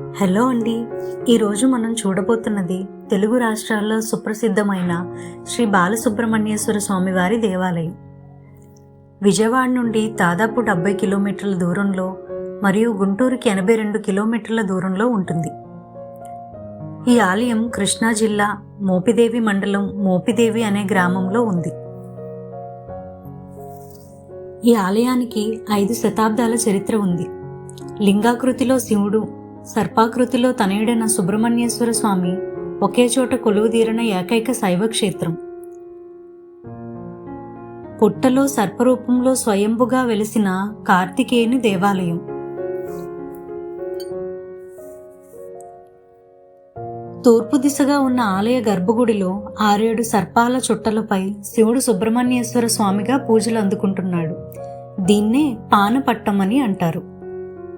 Hello అండి. ఈరోజు మనం చూడబోతున్నది తెలుగు రాష్ట్రాల్లో సుప్రసిద్ధమైన శ్రీ బాలసుబ్రహ్మణ్యేశ్వర స్వామివారి దేవాలయం. విజయవాడ నుండి దాదాపు డెబ్బై కిలోమీటర్ల దూరంలో మరియు గుంటూరుకి ఎనభై రెండు కిలోమీటర్ల దూరంలో ఉంటుంది. ఈ ఆలయం కృష్ణా జిల్లా మోపిదేవి మండలం మోపిదేవి అనే గ్రామంలో ఉంది. ఈ ఆలయానికి ఐదు శతాబ్దాల చరిత్ర ఉంది. లింగాకృతిలో శివుడు సర్పాకృతిలో తనయుడైన సుబ్రహ్మణ్యేశ్వర స్వామి ఒకే చోట కొలువుదీరిన ఏకైక శైవ క్షేత్రం పుట్టలో సర్పరూపంలో స్వయంభుగా వెలిసిన కార్తికేయుని దేవాలయం. తూర్పు దిశగా ఉన్న ఆలయ గర్భగుడిలో ఆరేడు సర్పాల చుట్టలపై శివుడు సుబ్రహ్మణ్యేశ్వర స్వామిగా పూజలు అందుకుంటున్నాడు. దీన్నే పానపట్టం అని అంటారు.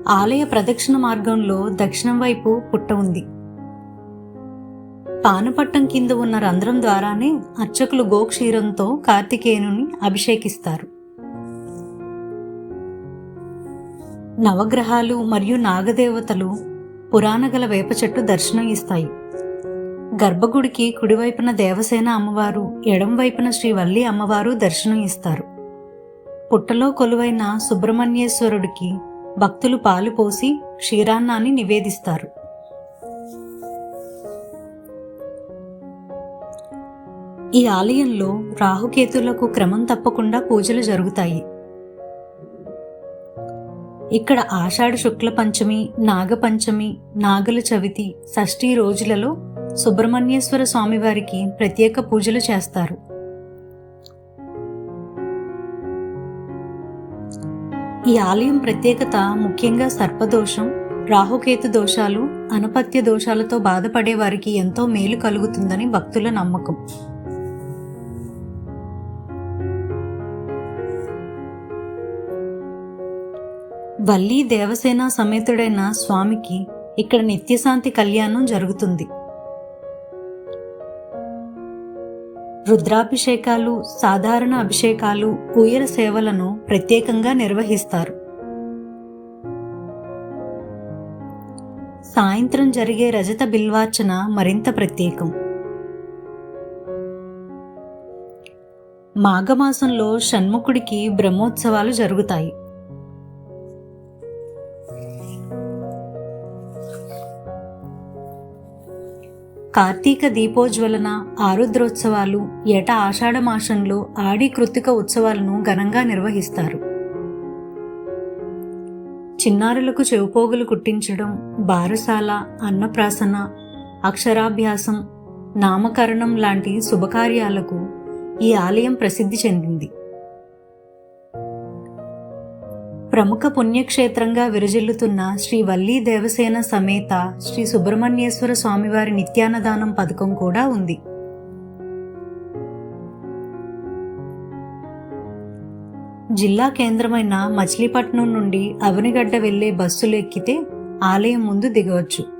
ఆలయ ప్రదక్షిణ మార్గంలో దక్షిణం వైపు పుట్ట ఉంది. పానపట్టం కింద ఉన్న రంధ్రం ద్వారానే అర్చకులు గోక్షీరంతో కార్తికేయుని అభిషేకిస్తారు. నవగ్రహాలు మరియు నాగదేవతలు పురాణగల వేప చెట్టు దర్శనం ఇస్తాయి. గర్భగుడికి కుడివైపున దేవసేన అమ్మవారు ఎడంవైపున శ్రీవల్లి అమ్మవారు దర్శనం ఇస్తారు. పుట్టలో కొలువైన సుబ్రహ్మణ్యేశ్వరుడికి భక్తులు పాలు పోసి క్షీరాన్నాన్ని నివేదిస్తారు. ఈ ఆలయంలో రాహుకేతులకు క్రమం తప్పకుండా పూజలు జరుగుతాయి. ఇక్కడ ఆషాఢ శుక్ల పంచమి నాగపంచమి నాగల చవితి షష్ఠీ రోజులలో సుబ్రహ్మణ్యేశ్వర స్వామివారికి ప్రత్యేక పూజలు చేస్తారు. ఈ ఆలయం ప్రత్యేకత ముఖ్యంగా సర్పదోషం రాహుకేతు దోషాలు అనుపత్య దోషాలతో బాధపడే వారికి ఎంతో మేలు కలుగుతుందని భక్తుల నమ్మకం. వల్లీ దేవసేన సమేతుడైన స్వామికి ఇక్కడ నిత్యశాంతి కళ్యాణం జరుగుతుంది. రుద్రాభిషేకాలు సాధారణ అభిషేకాలు పూయల సేవలను ప్రత్యేకంగా నిర్వహిస్తారు. సాయంత్రం జరిగే రజత బిల్వార్చన మరింత ప్రత్యేకం. మాఘమాసంలో షణ్ముఖుడికి బ్రహ్మోత్సవాలు జరుగుతాయి. కార్తీక దీపోజ్వలన ఆరుద్రోత్సవాలు ఏటా ఆషాఢ మాసంలో ఆడి కృత్తిక ఉత్సవాలను ఘనంగా నిర్వహిస్తారు. చిన్నారులకు చెవిపోగులు కుట్టించడం బారసాల అన్నప్రాసన అక్షరాభ్యాసం నామకరణం లాంటి శుభకార్యాలకు ఈ ఆలయం ప్రసిద్ధి చెందింది. ప్రముఖ పుణ్యక్షేత్రంగా విరజిల్లుతున్న శ్రీ వల్లీ దేవసేన సమేత శ్రీ సుబ్రహ్మణ్యేశ్వర స్వామివారి నిత్యాన్నదానం పథకం కూడా ఉంది. జిల్లా కేంద్రమైన మచిలీపట్నం నుండి అవనిగడ్డ వెళ్ళే బస్సులు ఎక్కితే ఆలయం ముందు దిగవచ్చు.